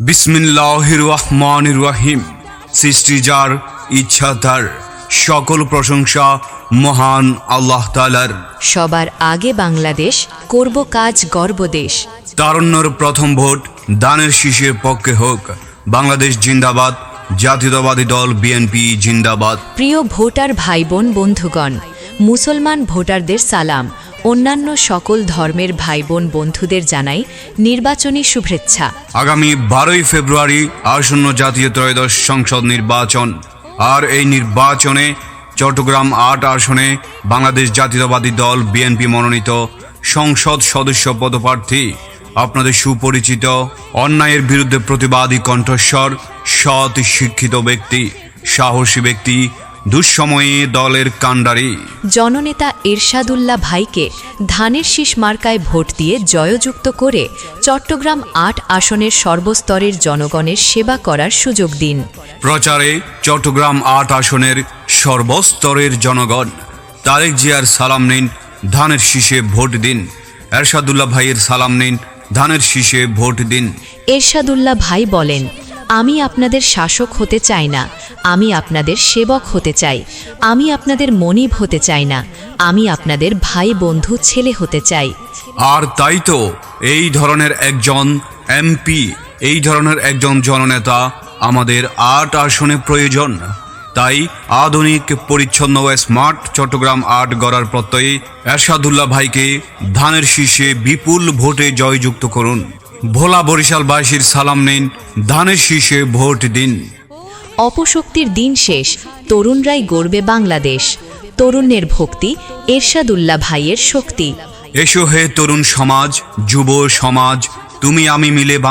বিসমিল্লাহির রহিম সৃষ্টি যার ইচ্ছা তার। সকল প্রশংসা মহান আল্লাহ তালার সবার আগে বাংলাদেশ করব কাজ গর্বদেশ তারণ্যর প্রথম ভোট দানের শীষের পক্ষে হোক। বাংলাদেশ জিন্দাবাদ জাতীয়তাবাদী দল বিএনপি জিন্দাবাদ। প্রিয় ভোটার ভাই বোন বন্ধুগণ মুসলমান ভোটারদের সালাম। অন্যান্য সকল ধর্মের ভাই বোন বন্ধুদের জানাই নির্বাচনী শুভেচ্ছা। আগামী বারোই ফেব্রুয়ারি আসন্ন জাতীয় ত্রয়োদশ সংসদ নির্বাচন। আর এই নির্বাচনে চট্টগ্রাম আট আসনে বাংলাদেশ জাতীয়তাবাদী দল বিএনপি মনোনীত সংসদ সদস্য পদপ্রার্থী, আপনাদের সুপরিচিত অন্যায়ের বিরুদ্ধে প্রতিবাদী কণ্ঠস্বর, সৎ শিক্ষিত ব্যক্তি, সাহসী ব্যক্তি দুঃসময়ে দলের কাণ্ডারি। জননেতা এরশাদুল্লাহ ভাইকে ধানের শীষ মার্কায় ভোট দিয়ে জয়যুক্ত করে চট্টগ্রাম আট আসনের সর্বস্তরের জনগণের সেবা করার সুযোগ দিন। প্রচারে চট্টগ্রাম আট আসনের সর্বস্তরের জনগণ। তারেক জিয়ার সালাম নিন ধানের শীষে ভোট দিন। এরশাদুল্লাহ ভাইয়ের সালাম নিন ধানের শীষে ভোট দিন। এরশাদুল্লাহ ভাই বলেন আমি আপনাদের শাসক হতে চাই না। আমি আপনাদের সেবক হতে চাই। আমি আপনাদের মনিব হতে চাই না। আমি আপনাদের ভাই বন্ধু ছেলে হতে চাই। আর তাই তো এই ধরনের একজন এমপি, এই ধরনের একজন জননেতা আমাদের আর্ট আসনে প্রয়োজন। তাই আধুনিক, পরিচ্ছন্ন ও স্মার্ট চট্টগ্রাম আর্ট গড়ার প্রত্যয়ে এরশাদুল্লাহ ভাইকে ধানের শীর্ষে বিপুল ভোটে জয়যুক্ত করুন। ভোলা বরিশালবাসীর সালাম নিন ধানের শীষে ভোট দিন। অপশক্তির দিন শেষ তরুণরাই গড়বে বাংলাদেশ। তরুণের ভক্তি এরশাদুল্লাহ ভাইয়ের শক্তি। এসো হে তরুণ সমাজ যুব সমাজ তুমি আমি মিলে বাং-